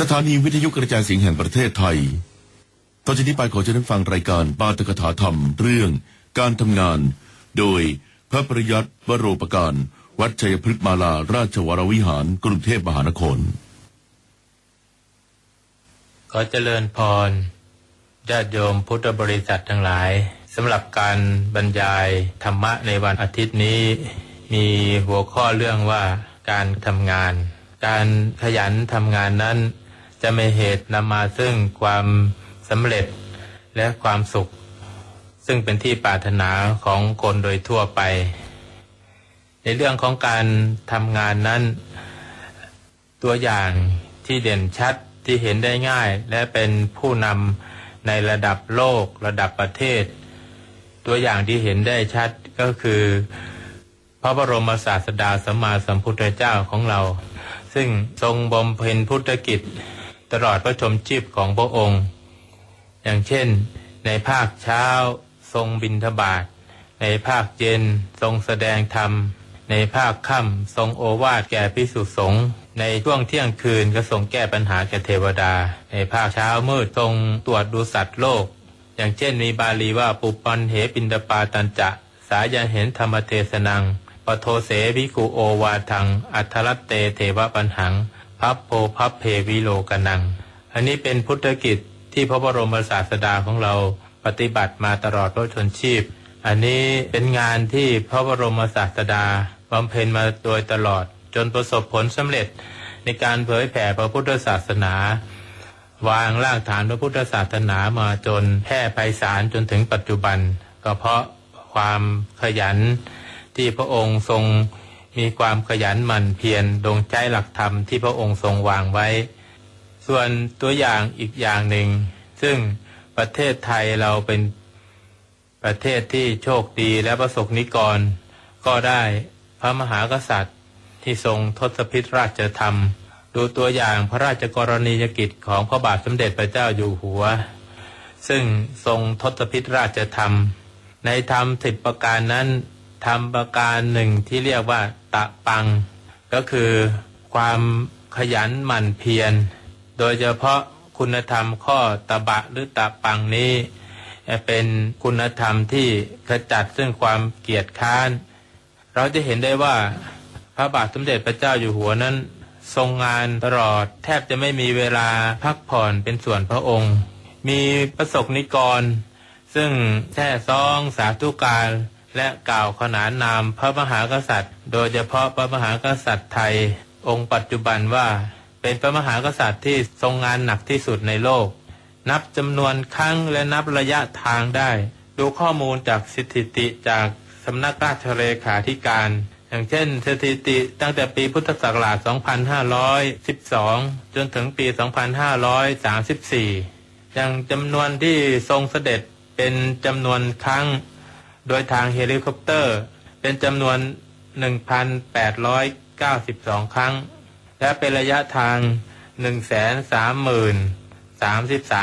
สถานีวิทยุกระจายเสียงแห่งประเทศไทย ต่อจากนี้ไปขอเชิญท่านฟังรายการปาตกถาธรรมเรื่องการทำงาน โดยพระปริยัติวโรปการ วัดชัยพฤกษ์มาลาราชวรวิหารกรุงเทพมหานคร ขอเจริญพรญาติโยมพุทธบริษัททั้งหลายสำหรับการบรรยายธรรมะในวันอาทิตย์นี้ มีหัวข้อเรื่องว่าการทำงาน การขยันทำงานนั้น จะม่เหตุนำมาซึ่งความสำเร็จและความสุข ซึ่งเป็นที่ปรารถนาของคนโดยทั่วไป ในเรื่องของการทำงานนั้น ตัวอย่างที่เด่นชัดที่เห็นได้ง่าย และเป็นผู้นำในระดับโลกระดับประเทศ ตัวอย่างที่เห็นได้ชัดก็คือ พระบรมศาสดาสัมมาสัมพุทธเจ้าของเรา ซึ่งทรงบำเพ็ญพุทธกิจ ตลอดพระชมชีพของพระองค์ อย่างเช่น ในภาคเช้าทรงบิณฑบาตในภาคเย็นทรงแสดงธรรม ในภาคค่ำทรงโอวาทแก่พิสุสงฆ์ในช่วงเที่ยงคืนก็ทรงแก้ปัญหาแก่เทวดา ในภาคเช้ามืดทรงตรวจดูสัตว์โลก อย่างเช่นมีบาลีว่าปุปปันเหปินดปาตันจะ สายันเห็นธรรมเทศนังปโทเสวิกุโอวาทัง อัทรัตเตเทวปัญหัง พับโพพับเพวิโลกนัง อันนี้เป็นพุทธกิจที่พระบรมศาสดาของเราปฏิบัติมาตลอดพระชนชีพ อันนี้เป็นงานที่พระบรมศาสดาบำเพ็ญมาโดยตลอดจนประสบผลสำเร็จในการเผยแผ่พระพุทธศาสนา วางรากฐานพระพุทธศาสนามาจนแพร่ไพศาลจนถึงปัจจุบัน ก็เพราะความขยันที่พระองค์ทรง มีความขยันหมั่นเพียรดงใจหลักธรรมที่พระองค์ทรงวางไว้ ส่วนตัวอย่างอีกอย่างหนึ่ง ซึ่งประเทศไทยเราเป็นประเทศที่โชคดีและประสบนิกร ก็ได้พระมหากษัตริย์ที่ทรงทศพิธราชธรรม ดูตัวอย่างพระราชกรณียกิจของพระบาทสมเด็จพระเจ้าอยู่หัว ซึ่งทรงทศพิธราชธรรม ในธรรมสิบประการนั้น ธรรมประการหนึ่งที่เรียกว่าตะปัง ก็คือความขยันหมั่นเพียร โดยเฉพาะคุณธรรมข้อตะบะหรือตะปังนี้เป็นคุณธรรมที่ขจัดซึ่งความเกียจค้าน เราจะเห็นได้ว่าพระบาทสมเด็จพระเจ้าอยู่หัวนั้น ทรงงานตลอดแทบจะไม่มีเวลาพักผ่อนเป็นส่วนพระองค์ มีประสบนิกร ซึ่งแช่ซองสาธุการ และกล่าวขนานนามพระมหากษัตริย์ โดยเฉพาะพระมหากษัตริย์ไทย องค์ปัจจุบันว่า เป็นพระมหากษัตริย์ที่ทรงงานหนักที่สุดในโลก นับจำนวนครั้งและนับระยะทางได้ ดูข้อมูลจากสถิติจากสำนักราชเลขาธิการ อย่างเช่น สถิติตั้งแต่ปีพุทธศักราช 2512 จนถึงปี 2534 อย่างจำนวนที่ทรงเสด็จเป็นจำนวนครั้ง โดยทางเฮลิคอปเตอร์ เป็นจำนวน 1,892 ครั้ง และเป็นระยะทาง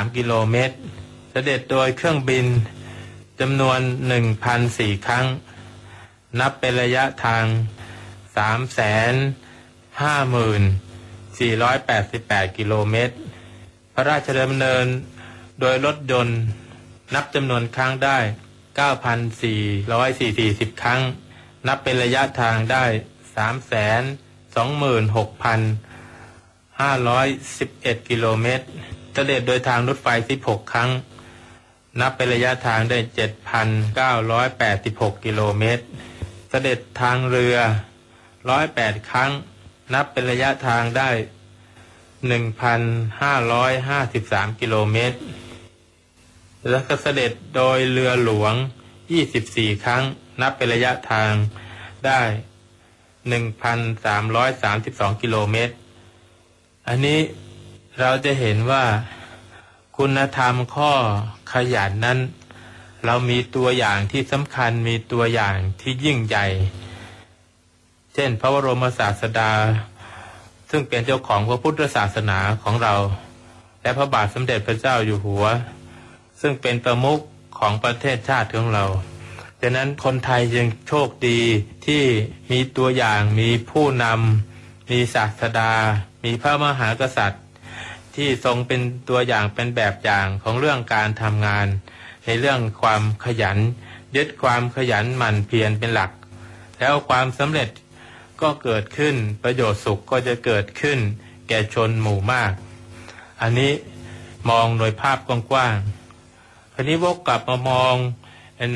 130,033 กิโลเมตร เสด็จโดยเครื่องบินจำนวน 1,004 ครั้ง นับเป็นระยะทาง 350,488 กิโลเมตร พระราชดำเนินโดยรถยนต์นับจำนวนครั้งได้ 9,440 ครั้ง นับเป็นระยะทางได้ 326,511 กิโลเมตร เสด็จโดยทางรถไฟ 16 ครั้ง นับเป็นระยะทางได้ 7,986 กิโลเมตร เสด็จทางเรือ 108 ครั้ง นับเป็นระยะทางได้ 1,553 กิโลเมตรและก็เสด็จโดยเรือหลวง 24 ครั้ง นับเป็นระยะทางได้ 1,332 กิโลเมตร อันนี้เราจะเห็นว่าคุณธรรมข้อขยันนั้น เรามีตัวอย่างที่สำคัญมีตัวอย่างที่ยิ่งใหญ่ เช่น พระบรมศาสดา ซึ่งเป็นเจ้าของพระพุทธศาสนาของเรา และพระบาทสมเด็จพระเจ้าอยู่หัว ซึ่งเป็นประมุข ของประเทศชาติของเราดังนั้นคนไทยยังโชคดีที่มีตัวอย่างมีผู้นำมีศาสดา มีพระมหากษัตริย์ ที่ทรงเป็นตัวอย่างเป็นแบบอย่างของเรื่องการทำงาน ในเรื่องความขยัน ยึดความขยันหมั่นเพียรเป็นหลัก แล้วความสำเร็จก็เกิดขึ้นประโยชน์สุขก็จะเกิดขึ้น แก่ชนหมู่มาก อันนี้มองโดยภาพกว้างๆ อันนี้วกกลับมามอง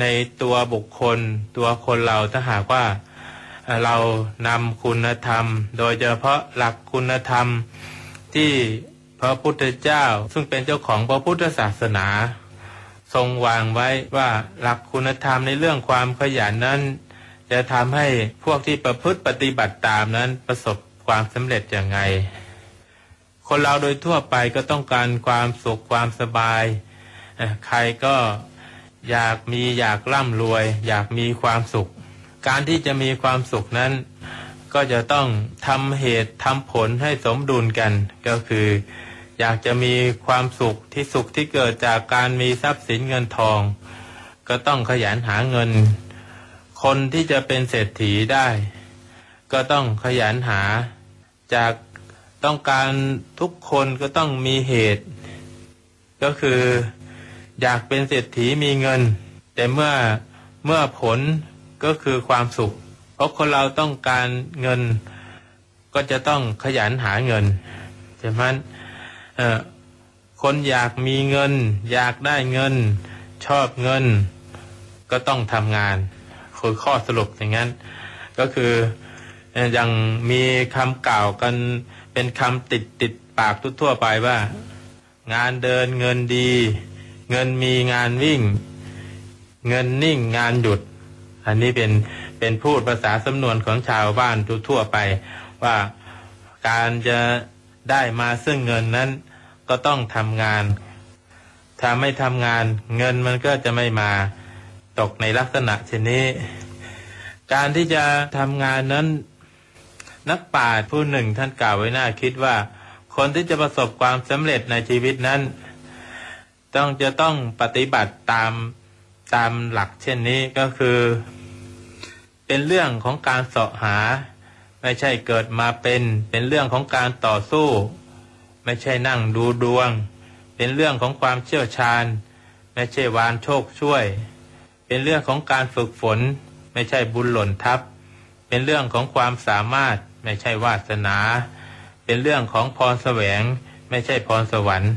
ในตัวบุคคล ตัวคนเราถ้าหากว่าเรานำคุณธรรม โดยเฉพาะหลักคุณธรรมที่พระพุทธเจ้า ซึ่งเป็นเจ้าของพระพุทธศาสนา ทรงวางไว้ว่าหลักคุณธรรมในเรื่องความขยันนั้น จะทำให้พวกที่ประพฤติปฏิบัติตามนั้นประสบความสำเร็จอย่างไง คนเราโดยทั่วไปก็ต้องการความสุขความสบาย ใครก็อยากมีอยากร่ำรวย อยากมีความสุข การที่จะมีความสุขนั้น ก็จะต้องทำเหตุทำผลให้สมดุลกัน ก็คือ อยากจะมีความสุขที่สุขที่เกิดจากการมีทรัพย์สินเงินทอง ก็ต้องขยันหาเงิน คนที่จะเป็นเศรษฐีได้ ก็ต้องขยันหาจากต้องการทุกคนก็ต้องมีเหตุ ก็คือ อยากเป็นเศรษฐีมีเงิน แต่เมื่อเมื่อผลก็คือความสุข เพราะคนเราต้องการเงิน ก็จะต้องขยันหาเงินใช่ไหมเออคนอยากมีเงิน อยากได้เงิน ชอบเงิน ก็ต้องทำงานคือข้อสรุปอย่างนั้น ก็คือเอ่อยังมีคำกล่าวกันเป็นคำติดติดปากทั่วไปว่า งานเดินเงินดี เงินมีงานวิ่ง เงินนิ่งงานหยุด อันนี้เป็นเป็นพูดภาษาสำนวนของชาวบ้านทั่วไป ว่าการจะได้มาซึ่งเงินนั้นก็ต้องทำงาน ถ้าไม่ทำงาน เงินมันก็จะไม่มาตกในลักษณะเช่นนี้ การที่จะทำงานนั้น นักปราชญ์ผู้หนึ่งท่านกล่าวไว้น่าคิดว่า คนที่จะประสบความสำเร็จในชีวิตนั้น ต้องจะต้องปฏิบัติตามตามหลักเช่นนี้ก็คือ เป็นเรื่องของการเสาะหา ไม่ใช่เกิดมาเป็นเป็นเรื่องของการต่อสู้ ไม่ใช่นั่งดูดวง เป็นเรื่องของความเชี่ยวชาญ ไม่ใช่วานโชคช่วย เป็นเรื่องของการฝึกฝน ไม่ใช่บุญหล่นทับ เป็นเรื่องของความสามารถ ไม่ใช่วาสนา เป็นเรื่องของพรแสวง ไม่ใช่พรสวรรค์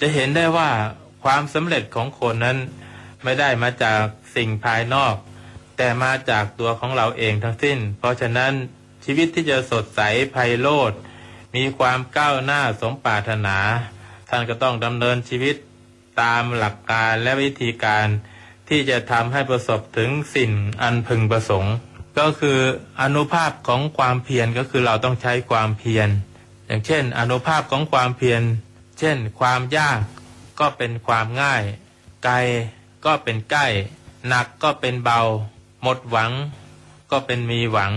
จะเห็นได้ว่าความสำเร็จของคนนั้นไม่ได้มาจากสิ่งภายนอก แต่มาจากตัวของเราเองทั้งสิ้น เพราะฉะนั้นชีวิตที่จะสดใสไพโรธมีความก้าวหน้าสมปรารถนา ท่านก็ต้องดำเนินชีวิตตามหลักการและวิธีการที่จะทำให้ประสบถึงสิ่งอันพึงประสงค์ ก็คืออนุภาพของความเพียรก็คือเราต้องใช้ความเพียรอย่างเช่น อนุภาพของความเพียร เช่น ความยากก็เป็นความง่าย ไกลก็เป็นใกล้ หนักก็เป็นเบา หมดหวัง ก็เป็นมีหวัง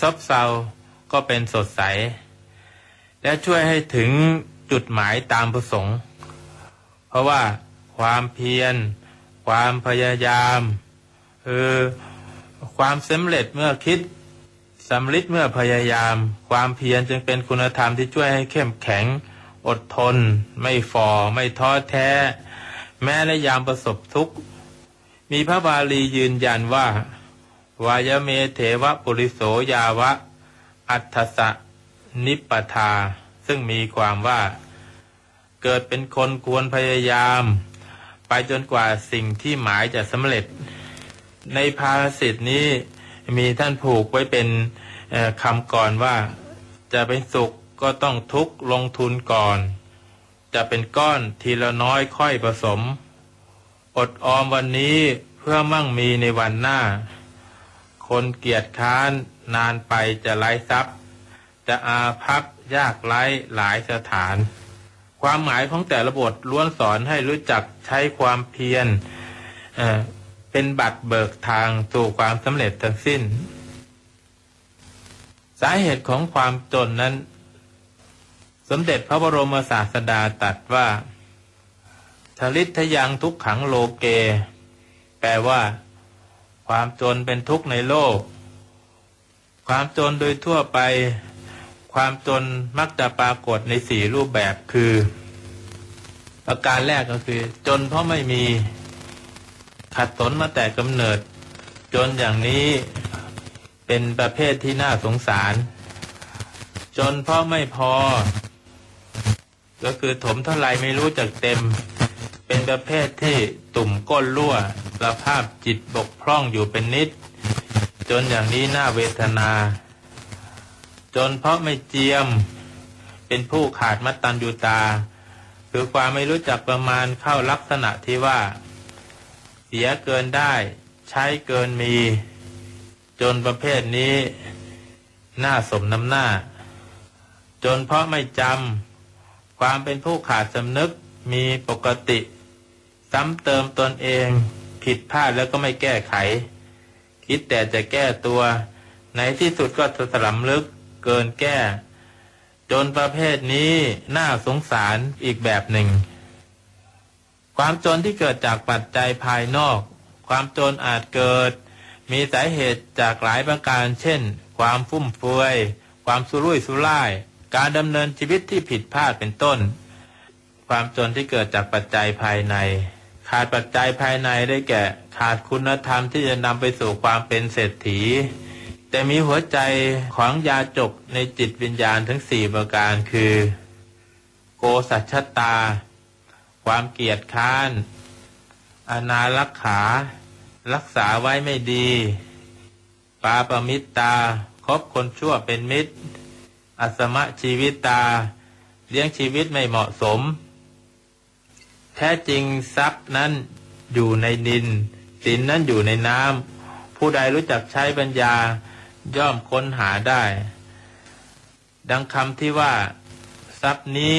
ซบเซา ก็เป็นสดใส และช่วยให้ถึงจุดหมายตามประสงค์ เพราะว่าความเพียร ความพยายามคือความสำเร็จเมื่อคิดสำลิดเมื่อพยายาม ความเพียรจึงเป็นคุณธรรมที่ช่วยให้เข้มแข็ง อดทน ไม่ฝ่อไม่ท้อแท้ แม้ในยามประสบทุกข์ มีพระบาลียืนยันว่า วายเมเถวะปุริโสยาวะ อัฏฐสะนิปทา ซึ่งมีความว่า เกิดเป็นคนควรพยายาม ไปจนกว่าสิ่งที่หมายจะสำเร็จ ในภาษิตนี้มีท่านผูกไว้เป็นคำก่อนว่าจะเป็นสุข ก็ต้องทุกข์ลงทุนก่อน จะเป็นก้อนทีละน้อยค่อยผสม อดออมวันนี้เพื่อมั่งมีในวันหน้า คนเกียจค้านนานไปจะไร้ทรัพย์ จะอาภัพยากไร้หลายสถาน ความหมายของแต่ละบทล้วนสอนให้รู้จักใช้ความเพียรเเป็นบัตรเบิกทางสู่ความสำเร็จทั้งสิ้น สาเหตุของความจนนั้น สมเด็จพระบรมศาสดาตรัสว่าทลิทยังทุกขังโลเก แปลว่า ความจนเป็นทุกข์ในโลก ความจนโดยทั่วไป ความจนมักจะปรากฏในสี่รูปแบบคือ ประการแรกก็คือ จนเพราะไม่มีขัดสนมาแต่กำเนิด จนอย่างนี้เป็นประเภทที่น่าสงสาร จนเพราะไม่พอ ก็คือถมเท่าไรไม่รู้จักเต็ม เป็นประเภทที่ตุ่มก้นรั่วสภาพจิตบกพร่องอยู่เป็นนิด จนอย่างนี้น่าเวทนา จนเพราะไม่เจียม เป็นผู้ขาดมัตตัญญูตา คือความไม่รู้จักประมาณเข้าลักษณะที่ว่า เสียเกินได้ ใช้เกินมี จนประเภทนี้ น่าสมน้ำหน้า จนเพราะไม่จำ ความเป็นผู้ขาดสำนึกมีปกติ ซ้ำเติมตนเอง ผิดพลาดแล้วก็ไม่แก้ไข คิดแต่จะแก้ตัว ในที่สุดก็สลัมลึกเกินแก้ จนประเภทนี้น่าสงสารอีกแบบหนึ่ง ความจนที่เกิดจากปัจจัยภายนอก ความจนอาจเกิด มีสาเหตุจากหลายประการ เช่น ความฟุ่มเฟือย ความสุรุ่ยสุร่าย การดำเนินชีวิตที่ผิดพลาดเป็นต้น ความจนที่เกิดจากปัจจัยภายใน ขาดปัจจัยภายในได้แก่ขาดคุณธรรมที่จะนำไปสู่ความเป็นเศรษฐี แต่มีหัวใจของยาจกในจิตวิญญาณทั้งสี่ประการคือ โกสัจชตา ความเกียจค้าน อนารักขา รักษาไว้ไม่ดี ปาปมิตตา คบคนชั่วเป็นมิตร อสมะชีวิตตา เลี้ยงชีวิตไม่เหมาะสม แท้จริงทรัพย์นั้นอยู่ในดินสินนั้นอยู่ในน้ำผู้ใดรู้จักใช้ปัญญาย่อมค้นหาได้ ดังคำที่ว่า ทรัพย์นี้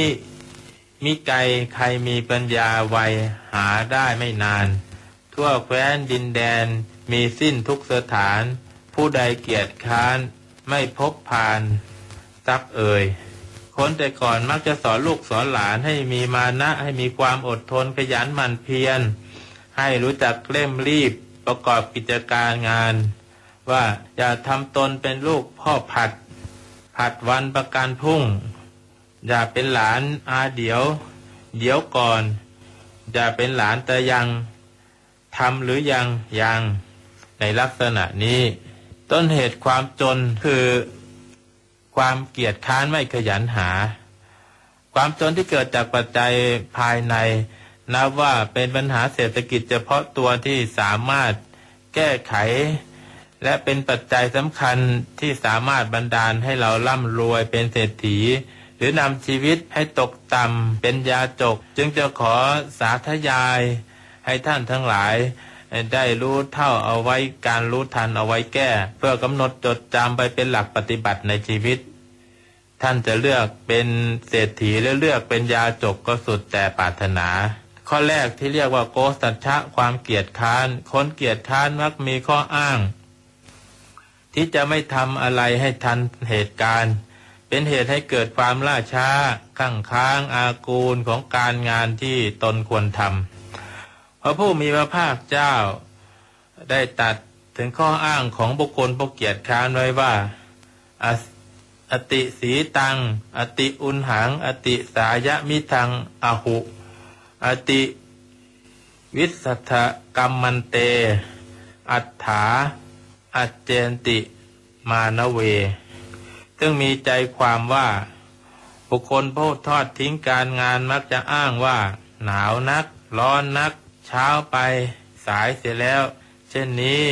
มิไกลใครมีปัญญาไวหาได้ไม่นาน ทั่วแคว้นดินแดนมีสิ้นทุกสถาน ผู้ใดเกียจค้านไม่พบพาน ทรัพย์เอ่ยคนแต่ก่อนมักจะสอนลูกสอนหลานให้มีมานะ ให้มีความอดทนขยันหมั่นเพียร ให้รู้จักเร่งรีบประกอบกิจการงาน ว่าอย่าทำตนเป็นลูกพ่อผัด ผัดวันประกันพรุ่ง อย่าเป็นหลานอาเดี๋ยว เดี๋ยวก่อน อย่าเป็นหลานแต่ยังทำหรือยังยังในลักษณะนี้ ต้นเหตุความจนคือ ความเกียจค้านไม่ขยันหา ความจนที่เกิดจากปัจจัยภายใน นับว่าเป็นปัญหาเศรษฐกิจเฉพาะตัวที่สามารถแก้ไข และเป็นปัจจัยสำคัญที่สามารถบันดาลให้เราร่ำรวยเป็นเศรษฐี หรือนำชีวิตให้ตกต่ำเป็นยาจก จึงจะขอสาธยายให้ท่านทั้งหลาย ได้รู้เท่าเอาไว้การรู้ทันเอาไว้แก้ เพื่อกำหนดจดจำไปเป็นหลักปฏิบัติในชีวิต ท่านจะเลือกเป็นเศรษฐีหรือเลือกเป็นยาจกก็สุดแต่ปรารถนา ข้อแรกที่เรียกว่าโกสัจฉะความเกียจค้านคนเกียจค้านมักมีข้ออ้าง ที่จะไม่ทำอะไรให้ทันเหตุการณ์ เป็นเหตุให้เกิดความล่าช้าข้างค้างอากูลของการงานที่ตนควรทำ พระผู้มีพระภาคเจ้า ได้ตัดถึงข้ออ้างของบุคคลผู้เกียจค้านไว้ว่า อติสีตัง อติอุนหัง อติสายะมิทัง อหุ อติวิสัทกรรมมันเต อัฏฐา อัจเจนติ มานเว ซึ่งมีใจความว่า บุคคลผู้ทอดทิ้งการงานมักจะอ้างว่า หนาวนัก ร้อนนัก เช้าไปสายเสียแล้ว เช่นนี้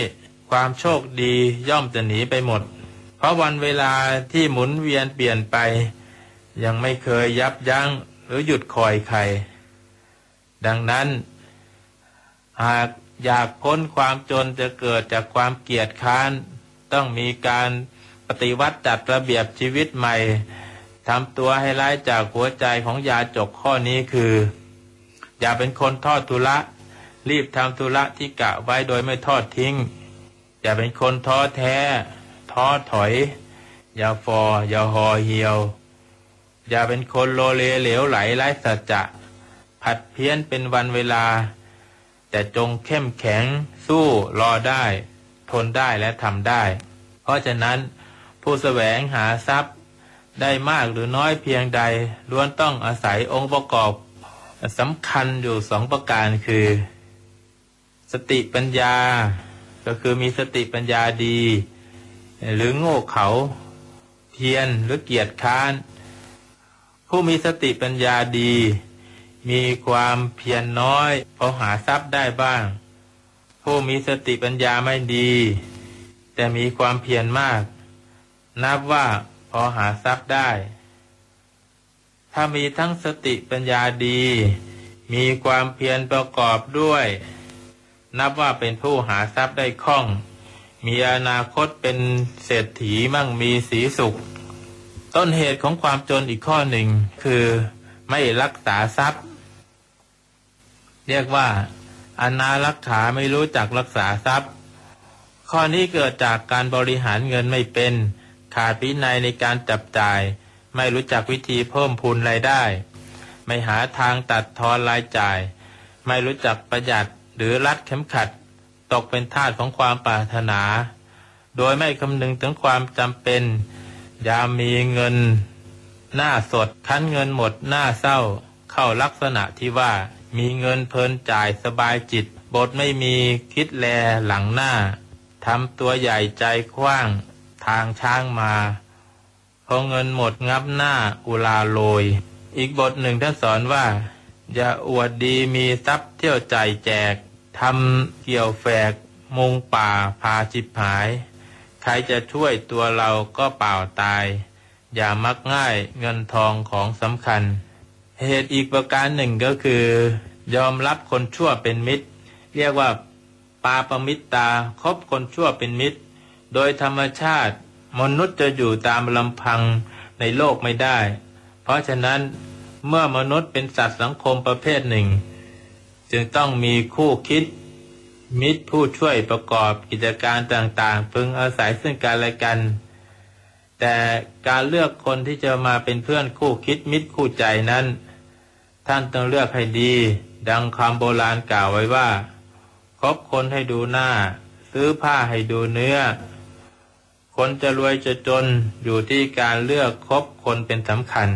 ความโชคดีย่อมจะหนีไปหมด เพราะวันเวลาที่หมุนเวียนเปลี่ยนไป ยังไม่เคยยับยั้งหรือหยุดคอยใคร ดังนั้น หากอยากพ้นความจนจะเกิดจากความเกียจค้าน ต้องมีการปฏิวัติจัดระเบียบชีวิตใหม่ทำตัวให้ร้ายจากหัวใจของยาจกข้อนี้คือ อย่าเป็นคนทอดทุระ รีบทำธุระที่กะไว้โดยไม่ทอดทิ้ง อย่าเป็นคนท้อแท้ ท้อถอย อย่าฟอ อย่าหอเหี่ยว อย่าเป็นคนโลเลเหลวไหลไร้สัจจะ ผัดเพี้ยนเป็นวันเวลา แต่จงเข้มแข็ง สู้รอได้ ทนได้และทำได้ เพราะฉะนั้น ผู้แสวงหาทรัพย์ได้มากหรือน้อยเพียงใดล้วนต้องอาศัยองค์ประกอบสำคัญอยู่สองประการคือ สติปัญญา ก็คือมีสติปัญญาดี หรือโง่เขาเพียรหรือเกียจค้าน ผู้มีสติปัญญาดี มีความเพียรน้อยพอหาทรัพย์ได้บ้าง ผู้มีสติปัญญาไม่ดี แต่มีความเพียรมาก นับว่าพอหาทรัพย์ได้ ถ้ามีทั้งสติปัญญาดี มีความเพียรประกอบด้วย นับว่าเป็นผู้หาทรัพย์ได้คล่อง มีอนาคตเป็นเศรษฐีมั่งมีสีสุข ต้นเหตุของความจนอีกข้อหนึ่งคือไม่รักษาทรัพย์ เรียกว่าอนารักขาไม่รู้จักรักษาทรัพย์ ข้อนี้เกิดจากการบริหารเงินไม่เป็น ขาดวินัยในการจับจ่าย ไม่รู้จักวิธีเพิ่มพูนรายได้ ไม่หาทางตัดทอนรายจ่าย ไม่รู้จักประหยัด หรือรัดเข็มขัด ตกเป็นทาสของความปรารถนา โดยไม่คำนึงถึงความจำเป็น ยามมีเงิน หน้าสดคั้นเงินหมดหน้าเศร้า เข้าลักษณะที่ว่า มีเงินเพลินจ่ายสบายจิต บทไม่มีคิดแลหลังหน้าทำตัวใหญ่ใจกว้างทางช้างมาพอเงินหมดงับหน้าอุลาโลย อีกบทหนึ่งท่านสอนว่า อย่าอวดดีมีทรัพย์เที่ยวใจแจกทำเกี่ยวแฝกมงป่าพาจิบหาย ใครจะช่วยตัวเราก็เปล่าตาย อย่ามักง่ายเงินทองของสำคัญ เหตุอีกประการหนึ่งก็คือ ยอมรับคนชั่วเป็นมิตร เรียกว่าปาปมิตรตาคบคนชั่วเป็นมิตร โดยธรรมชาติ มนุษย์จะอยู่ตามลำพังในโลกไม่ได้ เพราะฉะนั้น เมื่อมนุษย์เป็นสัตว์สังคมประเภทหนึ่ง จึงต้องมีคู่คิด มิตรผู้ช่วยประกอบกิจการต่างๆ พึงอาศัยซึ่งกันและกัน แต่การเลือกคนที่จะมาเป็นเพื่อนคู่คิดมิตรคู่ใจนั้น ท่านต้องเลือกให้ดี ดังคำโบราณกล่าวไว้ว่าคบคนให้ดูหน้า ซื้อผ้าให้ดูเนื้อ คนจะรวยจะจนอยู่ที่การเลือกคบคนเป็นสำคัญ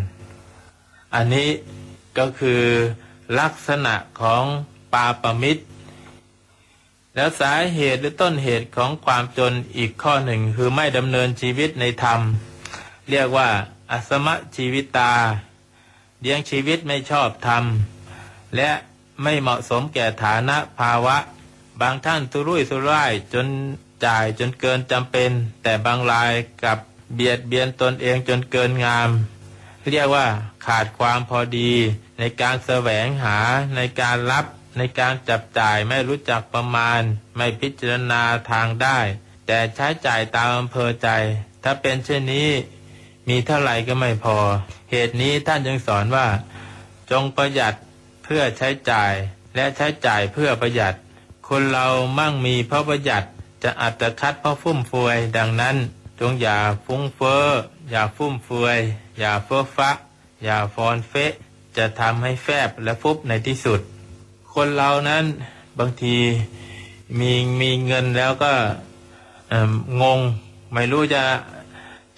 อันนี้ก็คือลักษณะของปาปมิตร แล้วสาเหตุหรือต้นเหตุของความจนอีกข้อหนึ่งคือไม่ดำเนินชีวิตในธรรม เรียกว่าอสมะชีวิตาเลี้ยงชีวิตไม่ชอบธรรม และไม่เหมาะสมแก่ฐานะภาวะ บางท่านทุรุ่ยสุร่ายจนจ่ายจนเกินจำเป็น แต่บางรายกับเบียดเบียนตนเองจนเกินงาม เรียกว่าขาดความพอดี ในการแสวงหาในการรับ ในการจับจ่ายไม่รู้จักประมาณ ไม่พิจารณาทางได้ แต่ใช้จ่ายตามอำเภอใจ ถ้าเป็นเช่นนี้ มีเท่าไหร่ก็ไม่พอ เหตุนี้ท่านจึงสอนว่า จงประหยัดเพื่อใช้จ่าย และใช้จ่ายเพื่อประหยัด คนเรามั่งมีเพราะประหยัดจะอัตคัดเพราะฟุ่มเฟือยดังนั้น จงอย่าฟุ้งเฟ้อ อย่าฟุ่มเฟือย อย่าเฟ้อฟ้าอย่าฟอนเฟะ จะทำให้แฟบและฟุบในที่สุด คนเรานั้นบางทีมีมีเงินแล้วก็งง ไม่รู้จะ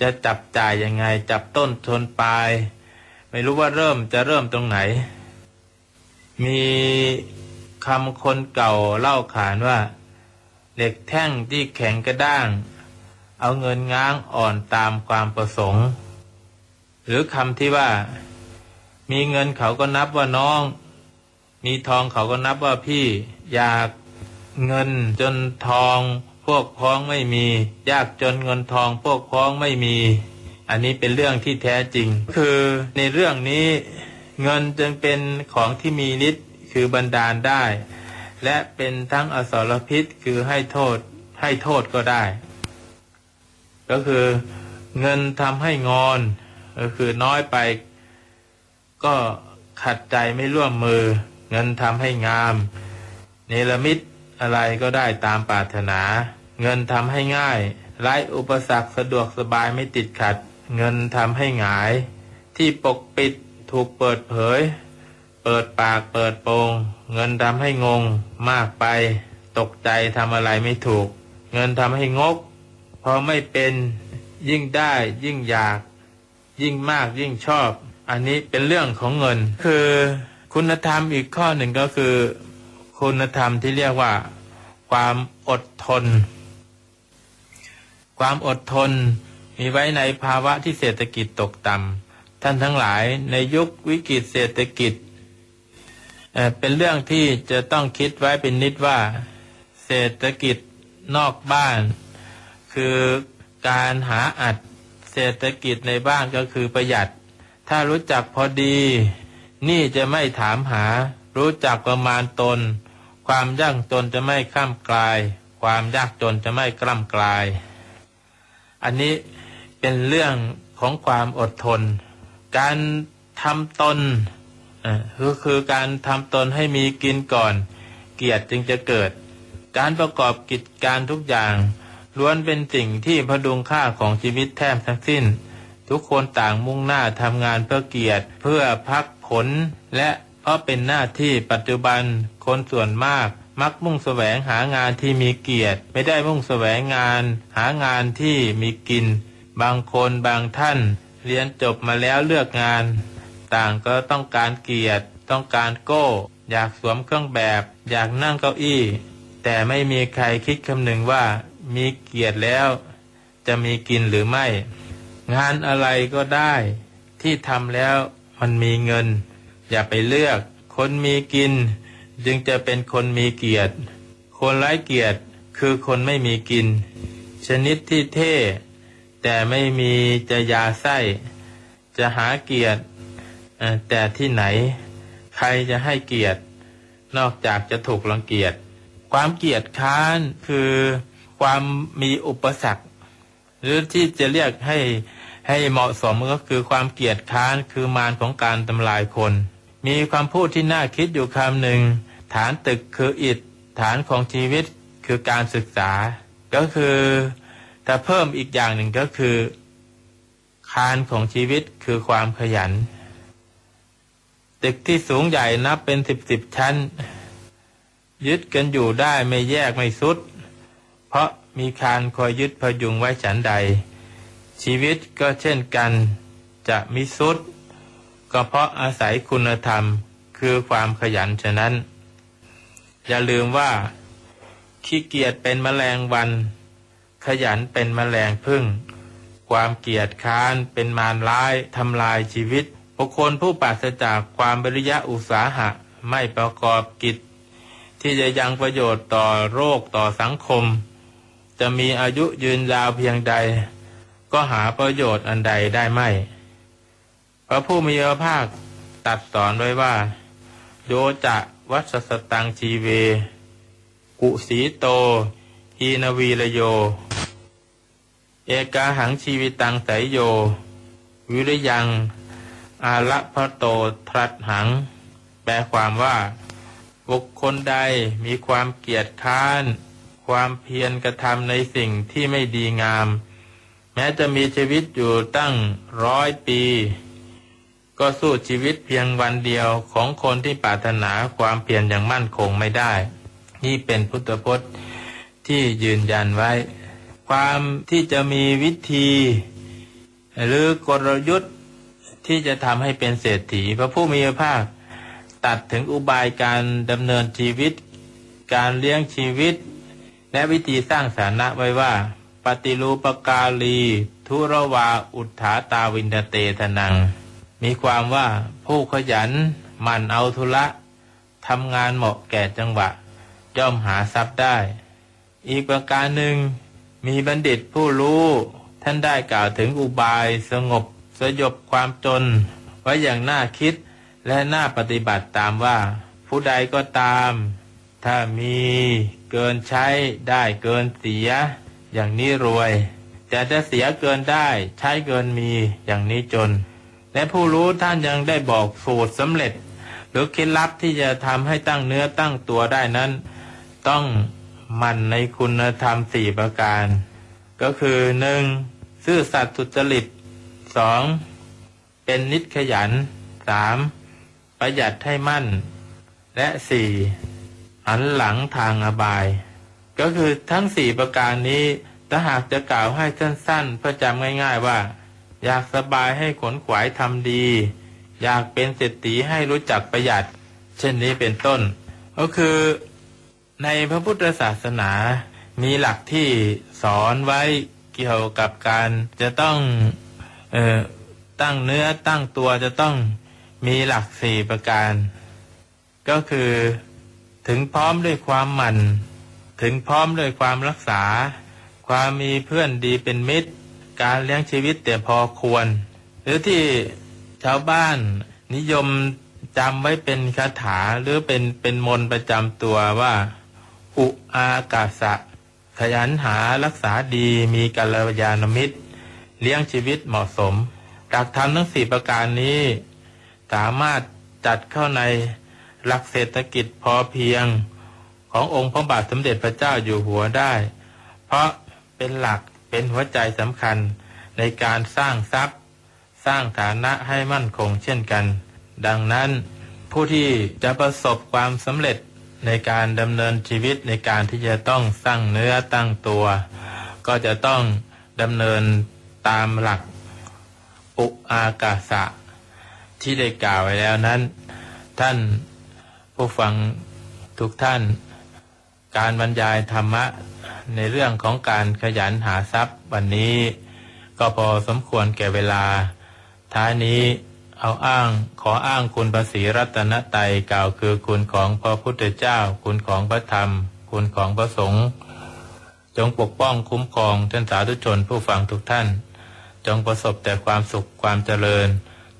จะจับจ่ายยังไง จับต้นชนปลาย ไม่รู้ว่าเริ่มจะเริ่มตรงไหน มีคำคนเก่าเล่าขานว่า เหล็กแท่งที่แข็งกระด้าง เอาเงินง้างอ่อนตามความประสงค์ หรือคำที่ว่า มีเงินเขาก็นับว่าน้อง มีทองเขาก็นับว่าพี่ อยากเงินจนทอง พวกพ้องไม่มี ยากจนเงินทอง พวกพ้องไม่มี อันนี้เป็นเรื่องที่แท้จริง คือในเรื่องนี้เงินจึงเป็นของที่มีฤทธิ์คือบันดาลได้ และเป็นทั้งอสรพิษคือให้โทษให้โทษก็ได้ ก็คือเงินทำให้งอนก็คือน้อยไป ก็ขัดใจไม่ร่วมมือ เงินทำให้งาม เนรมิตอะไรก็ได้ตามปรารถนา เงินทำให้ง่ายไร้อุปสรรคสะดวกสบายไม่ติดขัด เงินทำให้หงาย ที่ปกปิดถูกเปิดเผย เปิดปากเปิดโปงเงินทำให้งงมากไป ตกใจทำอะไรไม่ถูก เงินทำให้งก พอไม่เป็นยิ่งได้ยิ่งอยาก ยิ่งมากยิ่งชอบ อันนี้เป็นเรื่องของเงิน คือคุณธรรมอีกข้อหนึ่งก็คือ คุณธรรมที่เรียกว่า ความอดทน ความอดทนมีไว้ในภาวะที่เศรษฐกิจตกต่ำท่านทั้งหลายในยุควิกฤตเศรษฐกิจเเป็นเรื่องที่จะต้องคิดไว้เป็นนิดว่า เศรษฐกิจนอกบ้าน คือการหาอัดเศรษฐกิจในบ้านก็คือประหยัด ถ้ารู้จักพอดี นี่จะไม่ถามหา รู้จักประมาณตน ความยากจนจะไม่ข้ามกลาย ความยากจนจะไม่กล้ำกลาย อันนี้เป็นเรื่องของความอดทน การทำตนก็คือการทำตนให้มีกินก่อน เกียรติจึงจะเกิด การประกอบกิจการทุกอย่าง ล้วนเป็นสิ่งที่พดุงค่าของชีวิตแทบทั้งสิ้น ทุกคนต่างมุ่งหน้าทำงานเพื่อเกียรติ เพื่อพักผล และเพราะเป็นหน้าที่ปัจจุบันคนส่วนมากมักมุ่งแสวงหางานที่มีเกียรติ ไม่ได้มุ่งแสวงงาน หางานที่มีกิน บางคนบางท่าน เรียนจบมาแล้วเลือกงาน ต่างก็ต้องการเกียรติ ต้องการโก้ อยากสวมเครื่องแบบ อยากนั่งเก้าอี้ แต่ไม่มีใครคิดคำนึงว่า มีเกียรติแล้ว จะมีกินหรือไม่ งานอะไรก็ได้ ที่ทำแล้วมันมีเงิน อย่าไปเลือก คนมีกิน จึงจะเป็นคนมีเกียรติ คนไร้เกียรติคือคนไม่มีกิน ชนิดที่เท่ แต่ไม่มีจะยาไส้ จะหาเกียรติแต่ที่ไหน ใครจะให้เกียรติ นอกจากจะถูกรังเกียจความเกียจค้านคือ ความมีอุปสรรค หรือที่จะเรียกให้ให้เหมาะสมก็คือความเกียจค้านคือมารของการทำลายคน มีความพูดที่น่าคิดอยู่คำหนึ่ง ฐานตึกคืออิฐฐานของชีวิตคือการศึกษา ก็คือแต่เพิ่มอีกอย่างหนึ่งก็คือ คานของชีวิตคือความขยัน ตึกที่สูงใหญ่นับเป็นสิบสิบชั้น ยึดกันอยู่ได้ไม่แยกไม่สุด เพราะมีคานคอยยึดพยุงไว้ฉันใด ชีวิตก็เช่นกันจะมิสุดก็เพราะอาศัยคุณธรรมคือความขยันฉะนั้น อย่าลืมว่า ขี้เกียจเป็นแมลงวัน ขยันเป็นแมลงพึ่ง ความเกียจค้านเป็นมารร้ายทำลายชีวิตบุคคลผู้ปราศจากความบริยะอุตสาหะไม่ประกอบกิจ ที่จะยังประโยชน์ต่อโรคต่อสังคม จะมีอายุยืนยาวเพียงใด ก็หาประโยชน์อันใดได้ไม่ พระผู้มีพระภาคตัดสอนไว้ว่า โยจะวัสสตังชีเว กุสีโตฮีนวีระโย เอกาหังชีวิตังไสยโย วิริยัง อาละพะโตทรัตหัง แปลความว่า บุคคลใดมีความเกียจค้าน ความเพียรกระทำในสิ่งที่ไม่ดีงาม แม้จะมีชีวิตอยู่ตั้งร้อยปี ก็สู้ชีวิตเพียงวันเดียวของคนที่ปรารถนาความเพียรอย่างมั่นคงไม่ได้ นี่เป็นพุทธพจน์ที่ยืนยันไว้ ความที่จะมีวิธี หรือกลยุทธ์ที่จะทำให้เป็นเศรษฐีพระผู้มีพระภาคตัดถึงอุบายการดำเนินชีวิต การเลี้ยงชีวิต และวิธีสร้างสาระไว้ว่า ปฏิรูปการลี ทุรวาอุทธาตาวินเตทนัง มีความว่าผู้ขยันหมั่นเอาธุระทำงานเหมาะแก่จังหวะ ย่อมหาทรัพย์ได้ อีกประการหนึ่ง มีบัณฑิตผู้รู้ ท่านได้กล่าวถึงอุบายสงบ สยบความจน ไว้อย่างน่าคิดและน่าปฏิบัติตามว่า ผู้ใดก็ตาม ถ้ามีเกินใช้ได้เกินเสีย อย่างนี้รวย แต่ถ้าเสียเกินได้ใช้เกินมีอย่างนี้จน และผู้รู้ท่านยังได้บอกสูตรสำเร็จ หรือเคล็ดลับที่จะทำให้ตั้งเนื้อตั้งตัวได้นั้น ต้องมั่นในคุณธรรมสี่ประการ ก็คือหนึ่งซื่อสัตย์สุจริตสองเป็นนิจขยันสามประหยัดให้มั่น และสี่ หันหลังทางอบาย ก็คือทั้งสี่ประการนี้ถ้าหากจะกล่าวให้สั้นๆเพื่อจำง่าย ๆว่า อยากสบายให้ขนขวายทำดี อยากเป็นเศรษฐีให้รู้จักประหยัด เช่นนี้เป็นต้น ก็คือ ในพระพุทธศาสนา มีหลักที่สอนไว้เกี่ยวกับการจะต้องออตั้งเนื้อตั้งตัวจะต้องมีหลักสี่ประการ ก็คือ ถึงพร้อมด้วยความหมั่น ถึงพร้อมด้วยความรักษา ความมีเพื่อนดีเป็นมิตร การเลี้ยงชีวิตแต่พอควร หรือที่ชาวบ้านนิยมจำไว้เป็นคาถาหรือเป็นเป็นมนประจำตัวว่า อุอากาสะ ขยันหารักษาดีมีกัลยาณมิตร เลี้ยงชีวิตเหมาะสมหลักธรรมทั้งสี่ประการนี้ สามารถจัดเข้าใน หลักเศรษฐกิจพอเพียงขององค์พระบาทสมเด็จพระเจ้าอยู่หัวได้ เพราะเป็นหลักเป็นหัวใจสำคัญในการสร้างทรัพย์ สร้างฐานะให้มั่นคงเช่นกัน ดังนั้นผู้ที่จะประสบความสำเร็จในการดำเนินชีวิตในการที่จะต้องสร้างเนื้อตั้งตัว ก็จะต้องดำเนินตามหลักอุอากาสะ ที่ได้กล่าวไว้แล้วนั้น ท่าน ผู้ฟังทุกท่าน การบรรยายธรรมะในเรื่องของการขยันหาทรัพย์ วันนี้ก็พอสมควรแก่เวลา ท้ายนี้เอาอ้างขออ้างคุณภาษีรัตนไตยกล่าวคือคุณของพระพุทธเจ้า คุณของพระธรรม คุณของพระสงฆ์จงปกป้องคุ้มครองท่านสาธุชนผู้ฟังทุกท่าน จงประสบแต่ความสุขความเจริญ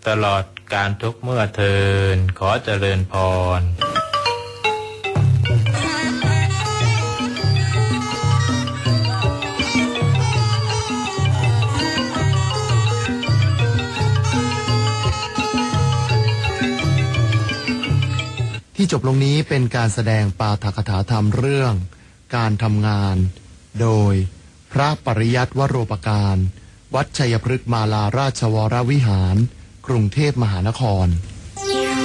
ตลอดการทุกเมื่อเทินขอเจริญพร จบลงนี้เป็นการแสดงปาฐกถาธรรมเรื่อง การทำงาน โดยพระปริยัติวโรปการ วัดชัยพฤกษ์มาลาราชวรวิหาร กรุงเทพมหานคร